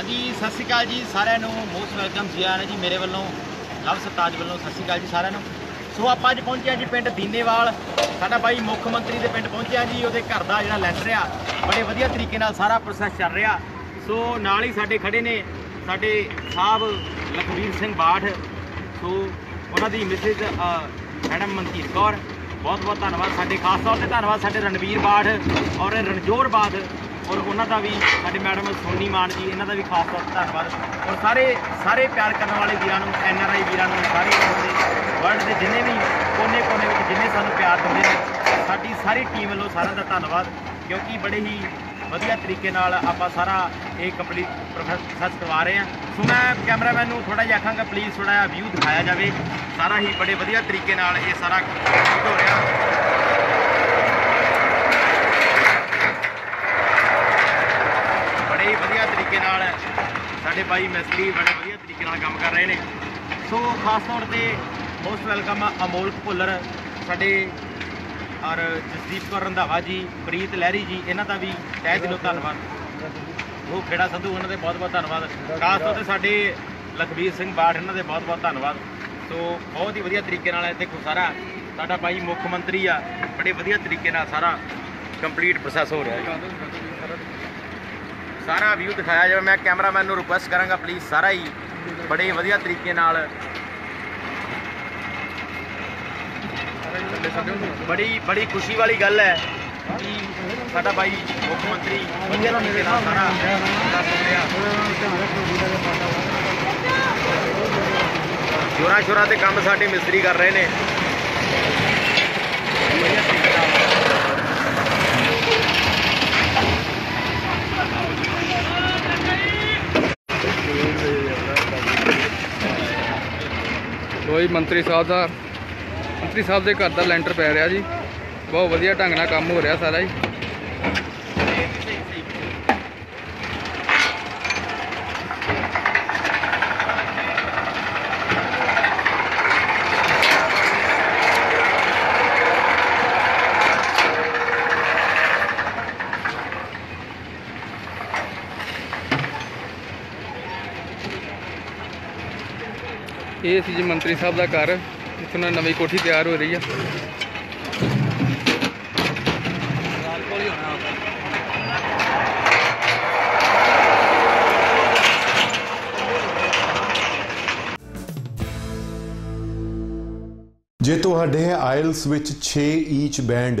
ਹਾਂਜੀ, ਸਤਿ ਸ਼੍ਰੀ ਅਕਾਲ ਜੀ ਸਾਰਿਆਂ ਨੂੰ। ਮੋਸਟ ਵੈਲਕਮ ਜੀ ਆਇਆਂ ਜੀ ਮੇਰੇ ਵੱਲੋਂ, ਲਵ ਸਰਤਾਜ ਵੱਲੋਂ, ਸਤਿ ਸ਼੍ਰੀ ਅਕਾਲ ਜੀ ਸਾਰਿਆਂ ਨੂੰ। ਸੋ ਆਪਾਂ ਅੱਜ ਪਹੁੰਚੇ ਹਾਂ ਜੀ ਪਿੰਡ ਦੀਨੇਵਾਲ। ਸਾਡਾ ਬਾਈ ਮੁੱਖ ਮੰਤਰੀ ਦੇ ਪਿੰਡ ਪਹੁੰਚਿਆ ਜੀ, ਉਹਦੇ ਘਰ ਦਾ ਜਿਹੜਾ ਲੈਂਟਰ ਆ, ਬੜੇ ਵਧੀਆ ਤਰੀਕੇ ਨਾਲ ਸਾਰਾ ਪ੍ਰੋਸੈਸ ਚੱਲ ਰਿਹਾ। ਸੋ ਨਾਲ ਹੀ ਸਾਡੇ ਖੜੇ ਨੇ ਸਾਡੇ ਸਾਹਿਬ ਲਖਵੀਰ ਸਿੰਘ ਬਾਠ। ਸੋ ਉਹਨਾਂ ਦੀ ਮਿਸਿਸ ਮੈਡਮ ਮਨਕੀਰ ਕੌਰ। ਬਹੁਤ ਬਹੁਤ ਧੰਨਵਾਦ ਸਾਡੇ, ਖਾਸ ਤੌਰ ਤੇ ਧੰਨਵਾਦ ਸਾਡੇ ਰਣਵੀਰ ਬਾਠ ਔਰ ਰਣਜੋਰ ਬਾਠ। ਔਰ ਉਹਨਾਂ ਦਾ ਵੀ, ਸਾਡੇ ਮੈਡਮ ਸੋਨੀ ਮਾਨ ਜੀ, ਇਹਨਾਂ ਦਾ ਵੀ ਖਾਸ ਤੌਰ ਤੇ ਧੰਨਵਾਦ। ਔਰ ਸਾਰੇ ਸਾਰੇ ਪਿਆਰ ਕਰਨ ਵਾਲੇ ਵੀਰਾਂ ਨੂੰ, ਐਨ ਆਰ ਆਈ ਵੀਰਾਂ ਨੂੰ, ਸਾਰੇ ਵਰਲਡ ਦੇ ਜਿੰਨੇ ਵੀ ਕੋਨੇ-ਕੋਨੇ ਵਿੱਚ ਜਿੰਨੇ ਸਾਨੂੰ ਪਿਆਰ ਦਿੰਦੇ ਨੇ, ਸਾਡੀ ਸਾਰੀ ਟੀਮ ਵੱਲੋਂ ਸਾਰਿਆਂ ਦਾ ਧੰਨਵਾਦ, ਕਿਉਂਕਿ ਬੜੇ ਹੀ ਵਧੀਆ ਤਰੀਕੇ ਨਾਲ ਆਪਾਂ ਸਾਰਾ ਇਹ ਕੰਪਲੀਟ ਪ੍ਰੋਸੈਸ ਕਰਵਾ ਰਹੇ ਹਾਂ। ਸੋ ਮੈਂ ਕੈਮਰਾਮੈਨ ਨੂੰ ਥੋੜਾ ਜਿਹਾ ਆਖਾਂਗਾ ਪਲੀਜ਼ ਥੋੜਾ ਜਿਹਾ ਵਿਊ ਦਿਖਾਇਆ ਜਾਵੇ। ਸਾਰਾ ਹੀ ਬੜੇ ਵਧੀਆ ਤਰੀਕੇ ਨਾਲ ਇਹ ਸਾਰਾ complete ਹੋ ਰਿਹਾ ਬੜੇ ਹੀ ਵਧੀਆ ਤਰੀਕੇ ਨਾਲ ਸਾਡੇ ਬਾਈ ਮਿਸਤਰੀ ਬੜੇ ਵਧੀਆ ਤਰੀਕੇ ਨਾਲ ਕੰਮ ਕਰ ਰਹੇ ਨੇ। ਸੋ ਖਾਸ ਤੌਰ ਤੇ ਮੋਸਟ ਵੈਲਕਮ ਅਮੋਲਕ ਭੁੱਲਰ, ਸਾਡੇ ਔਰ ਜਸਦੀਪ ਕੌਰ ਰੰਧਾਵਾ ਜੀ, ਪ੍ਰੀਤ ਲਹਿਰੀ ਜੀ, ਇਹਨਾਂ ਦਾ ਵੀ ਤਹਿ ਦਿਲੋਂ ਧੰਨਵਾਦ। ਉਹ ਖੇੜਾ ਸੰਧੂ, ਉਹਨਾਂ ਦੇ ਬਹੁਤ ਬਹੁਤ ਧੰਨਵਾਦ। ਖਾਸ ਤੌਰ ਤੇ ਸਾਡੇ ਲਖਬੀਰ ਸਿੰਘ ਬਾਠ, ਇਹਨਾਂ ਦੇ ਬਹੁਤ ਬਹੁਤ ਧੰਨਵਾਦ। ਸੋ ਬਹੁਤ ਹੀ ਵਧੀਆ ਤਰੀਕੇ ਨਾਲ ਇੱਥੇ ਦੇਖੋ ਸਾਰਾ ਸਾਡਾ ਬਾਈ ਮੁੱਖ ਮੰਤਰੀ ਆ, ਬੜੇ ਵਧੀਆ ਤਰੀਕੇ ਨਾਲ ਸਾਰਾ ਕੰਪਲੀਟ ਪ੍ਰੋਸੈਸ ਹੋ ਰਿਹਾ ਹੈ। ਸਾਰਾ ਵਿਊ ਦਿਖਾਇਆ ਜਾਵੇ, ਮੈਂ ਕੈਮਰਾਮੈਨ ਨੂੰ ਰਿਕੁਐਸਟ ਕਰਾਂਗਾ ਪਲੀਜ਼ ਸਾਰਾ ਹੀ ਬੜੇ ਵਧੀਆ ਤਰੀਕੇ ਨਾਲ। ਬੜੀ ਬੜੀ ਖੁਸ਼ੀ ਵਾਲੀ ਗੱਲ ਹੈ ਕਿ ਸਾਡਾ ਬਾਈ ਮੁੱਖ ਮੰਤਰੀ ਵਧੀਆ ਤਰੀਕੇ ਨਾਲ ਸਾਰਾ ਕੰਮ ਰਿਹਾ। ਜੋਰਾਂ ਸ਼ੋਰਾਂ ਤੇ ਕੰਮ ਸਾਡੇ ਮਿਸਤਰੀ ਕਰ ਰਹੇ ਨੇ। ਵਧੀਆ ਤਰੀਕੇ ਮੰਤਰੀ ਸਾਹਿਬ ਦਾ ਮੰਤਰੀ ਸਾਹਿਬ ਦੇ ਘਰ ਦਾ ਲੈਂਟਰ ਪੈ ਰਿਹਾ ਜੀ। ਬਹੁਤ ਵਧੀਆ ਢੰਗ ਨਾਲ ਕੰਮ ਹੋ ਰਿਹਾ ਸਾਰਾ ਜੀ। ਇਹ ਸੀ ਜੀ ਮੰਤਰੀ ਸਾਹਿਬ ਦਾ ਘਰ ਇੱਥੇ ਉਹਨਾਂ ਨਵੀਂ ਕੋਠੀ ਤਿਆਰ ਹੋ ਰਹੀ ਆ। ਜੇ ਤੁਹਾਡੇ ਆਇਲਸ ਵਿੱਚ 6 ਈਚ ਬੈਂਡ